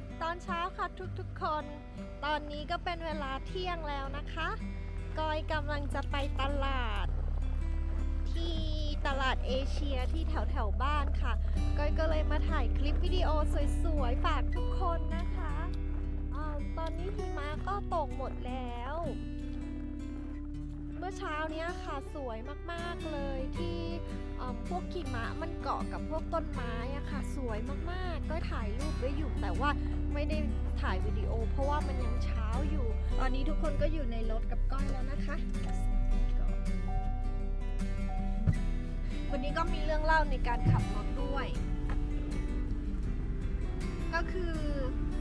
ดตอนเช้าค่ะทุกๆคน ตอนนี้ก็เป็นเวลาเที่ยงแล้วนะคะ กอยกำลังจะไปตลาด ที่ตลาดเอเชียที่แถวแถวบ้านค่ะก้อยก็เลยมาถ่ายคลิปวิดีโอสวยๆ ฝากทุกคนนะคะอาตอนนี้หิมะก็ตกหมดแล้ว เมื่อเช้านี้ค่ะสวยมากๆเลยที่ พวกหิมะมันเกาะกับพวกต้นไม้อะค่ะ สวยมากๆ ก็ถ่ายรูปไว้อยู่แต่ว่าไม่ได้ถ่ายวิดีโอ เพราะว่ามันยังเช้าอยู่ ตอนนี้ทุกคนก็อยู่ในรถกับก้อยแล้วนะคะ วันนี้ก็มีเรื่องเล่าในการขับรถด้วย ก็คือ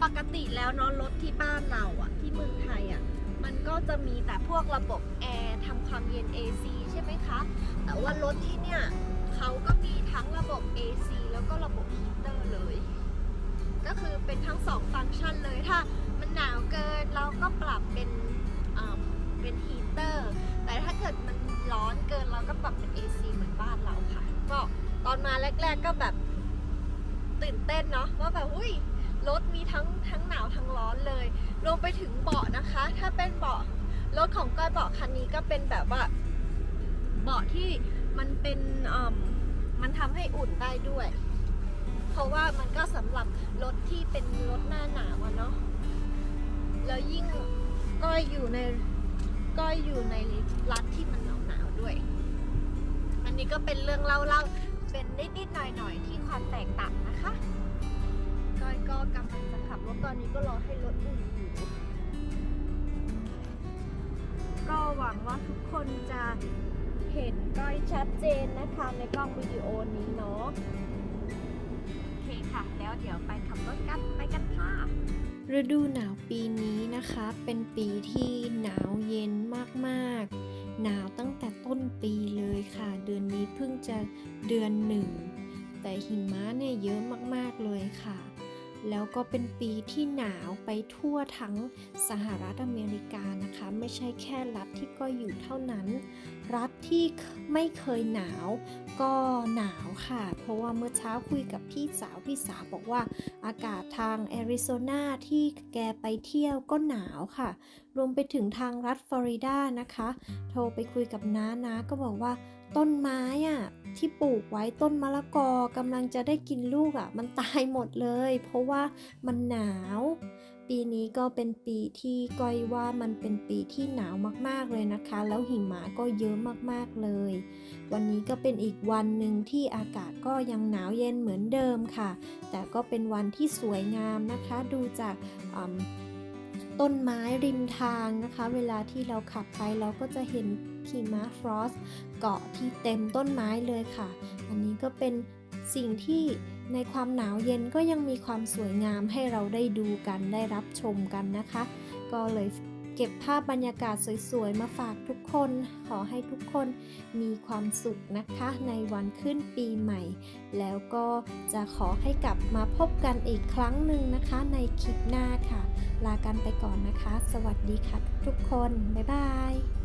ปกติแล้วเนาะรถที่บ้านเราอะที่เมืองไทยอะมันก็จะมีแต่พวกระบบแอร์ทำความเย็น AC ใช่ไหมคะ แต่ว่ารถที่เนี่ย เขาก็มีทั้งระบบ AC แล้วก็ระบบฮีเตอร์เลย ก็คือเป็นทั้งสองฟังก์ชันเลย ถ้ามันหนาวเกินเราก็ปรับเป็นเป็นฮีเตอร์ แต่ถ้าเกิดมันร้อนเกินเราก็ปรับเป็น AC เหมือนบ้านเราค่ะ ก็ตอนมาแรก ๆก็แบบตื่นเต้นเนาะว่าแบบอุ้ยรถมีทั้งทั้งหนาวทั้งร้อนเลย รวมไปถึงเบาะนะคะ ถ้าเป็นเบาะรถของก้อยเบาะคันนี้ก็เป็นแบบว่าเบาะที่ มันเป็นอ่อมมันทำให้อุ่นได้ด้วย เพราะว่ามันก็สำหรับรถที่เป็นรถหน้าหนาวเนาะแล้วยิ่งก้อยอยู่ในก้อยอยู่ในรัฐที่มันหนาวหนาวด้วย อันนี้ก็เป็นเรื่องเล่าเล่าๆเป็นนิดๆหน่อยๆที่ความแตกต่างนะคะก้อยก็กำลังจะขับรถตอนนี้ก็รอให้รถอุ่นอยู่ก็หวังว่าทุกคนจะ เห็นก้อยชัดเจนนะคะในกล้องวิดีโอนี้เนาะโอเคค่ะ แล้วเดี๋ยวไปขับรถกันไปกันค่ะฤดูหนาวปีนี้นะคะ เป็นปีที่หนาวเย็นมากๆ หนาวตั้งแต่ต้นปีเลยค่ะ เดือนนี้เพิ่งจะเดือนหนึ่ง แต่หิมะเนี่ยเยอะมากๆเลยค่ะ แล้วก็เป็นปีที่หนาวไปทั่วทั้งสหรัฐอเมริกานะคะ ไม่ใช่แค่รัฐที่ก็อยู่เท่านั้น รัฐที่ไม่เคยหนาวก็หนาวค่ะ เพราะว่าเมื่อเช้าคุยกับพี่สาวพี่สาวบอกว่าอากาศทางแอริโซนาที่แกไปเที่ยวก็หนาวค่ะ รวมไปถึงทางรัฐฟลอริดานะคะ โทรไปคุยกับน้านาก็บอกว่า ต้นไม้อะที่ปลูกไว้ต้นมะละกอกำลังจะได้กินลูกอะมันตายหมดเลย เพราะว่ามันหนาว ปีนี้ก็เป็นปีที่ก้อยว่ามันเป็นปีที่หนาวมากๆเลยนะคะ แล้วหิมะก็เยอะมากๆเลย วันนี้ก็เป็นอีกวันหนึ่งที่อากาศก็ยังหนาวเย็นเหมือนเดิมค่ะ แต่ก็เป็นวันที่สวยงามนะคะ ดูจากอืม ต้นไม้ริมทางนะคะ เวลาที่เราขับไปเราก็จะเห็นหิมะฟรอสเกาะที่เต็มต้นไม้เลยค่ะ อันนี้ก็เป็นสิ่งที่ในความหนาวเย็นก็ยังมีความสวยงามให้เราได้ดูกันได้รับชมกันนะคะ ก็เลย เก็บภาพบรรยากาศสวยๆ มาฝากทุกคน ขอให้ทุกคนมีความสุขนะคะ ในวันขึ้นปีใหม่ แล้วก็จะขอให้กลับมาพบกันอีกครั้งหนึ่งนะคะ ในคลิปหน้าค่ะ ลากันไปก่อนนะคะ สวัสดีค่ะทุกๆคน บ๊ายบาย